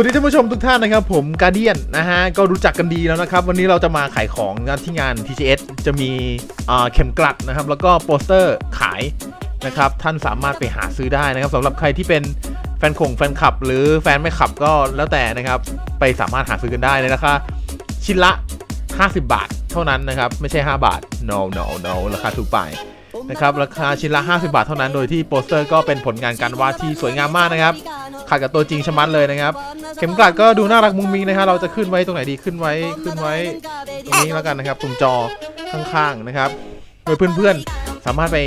วัสดีท่านผู้ชมทุกท่านนะครับ ผมกาเดียนนะฮะก็รู้จักกันดีแล้วนะครับ วันนี้เราจะมาขายของนที่งาน TGS จะมีอ่าเข็มกลัดนะครับ แล้วก็โปสเตอร์ขายนะครับ ท่านสามารถไปหาซื้อได้นะครับสำหรับใครที่เป็นแฟนคงแฟนคลับ หรือแฟนไม่ขับก็แล้วแต่นะครับ ไปสามารถหาซื้อกันได้เลยนะคะชิ้นละ 50 บาท เท่านั้นนะครับ ไม่ใช่ 5 บาท no no no ราคาถูกไปนะครับราคาชิ้นละ 50 บาทเท่านั้นโดยที่โปสเตอร์ก็เป็นผลงานการวาดที่สวยงามมากนะครับ ขัดกับตัวจริงชะมัดเลยนะครับ เข็มกลัดก็ดูน่ารักมุ้งมิ้งนะครับเราจะขึ้นไว้ตรงไหนดีขึ้นไว้ขึ้นไว้ตรงนี้แล้วกันนะครับตรงจอข้างๆนะครับโดยเพื่อนๆสามารถไป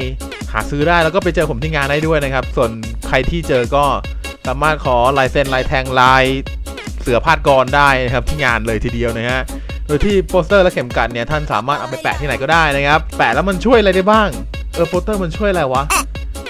หาซื้อได้แล้วก็ไปเจอผมที่งานได้ด้วยนะครับ ส่วนใครที่เจอก็สามารถขอลายเซ็นลายแทงลายเสือพาดกรได้นะครับที่งานเลยทีเดียวนะฮะโดยที่โปสเตอร์และเข็มกลัดเนี่ยท่านสามารถเอาไปแปะที่ไหนก็ได้นะครับ แปะแล้วมันช่วยอะไรได้บ้างเออโปสเตอร์มันช่วยอะไรวะ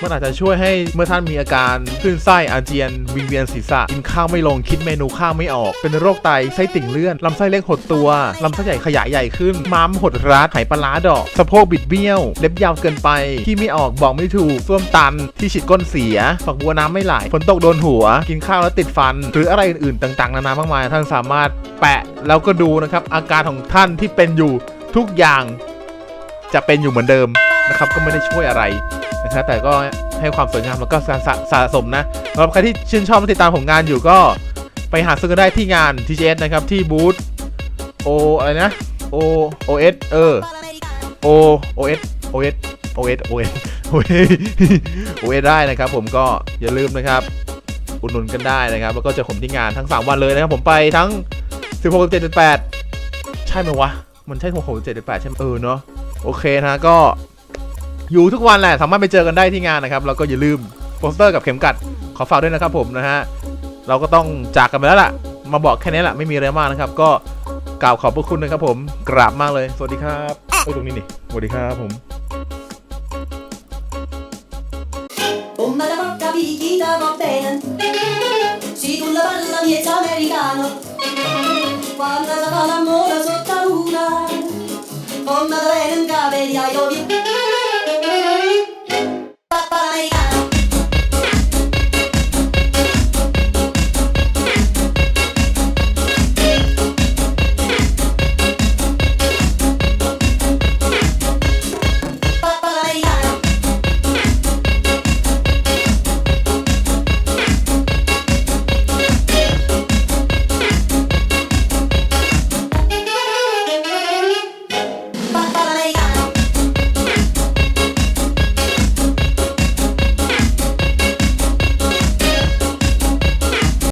มันอาจจะช่วยให้เมื่อท่านมีอาการคลื่นไส้อาเจียนวิงเวียนศีรษะกินข้าวไม่ลงคิดเมนูข้าวไม่ออก เป็นโรคไตไส้ติ่งเลื่อนลำไส้เล็กหดตัวลำไส้ใหญ่ขยายใหญ่ขึ้นม้ามหดรัดไหปลาร้าดอกสะโพกบิดเบี้ยว เล็บยาวเกินไปที่ไม่ออกบอกไม่ถูกส้วมตันที่ฉีดก้นเสียฝักบัวน้ำไม่ไหลฝนตกโดนหัว กินข้าวแล้วติดฟัน หรืออะไรอื่นๆต่างๆ นานามากมายท่านสามารถแปะแล้วก็ดูนะครับอาการของท่านที่เป็นอยู่ทุกอย่างจะเป็นอยู่เหมือนเดิมนะครับก็ไม่ได้ช่วยอะไร นะครับแต่ก็ให้ความสวยงามแล้วก็สะสะสะสมนะสำหรับใครที่ชื่นชอบและติดตามผมงานอยู่ก็ไปหาซื้อกันได้ที่งาน TGS นะครับที่บูธ O อะไรนะ O OS เออ O OS OS OS OS OS OS ได้นะครับ ผมก็อย่าลืมนะครับอุดหนุนกันได้นะครับแล้วก็เจอผมที่งานทั้ง 3 วันเลยนะครับผมไปทั้ง 16 7 8 ใช่ไหมวะ มันใช่16 7 8 ใช่ไหมเออเนาะโอเคนะก็ อยู่ทุกวันแหละสามารถไปเจอกันได้ที่งานนะครับแล้วก็อย่าลืมโปสเตอร์กับเข็มกัดขอฝากด้วยนะครับผมนะฮะเราก็ต้องจากกันไปแล้วล่ะ มาบอกแค่นี้แหละไม่มีอะไรมากนะครับ ก็กล่าวขอบพระคุณนะครับผมกราบมากเลย สวัสดีครับโอ้ยตรงนี้นี่สวัสดีครับผม Bomba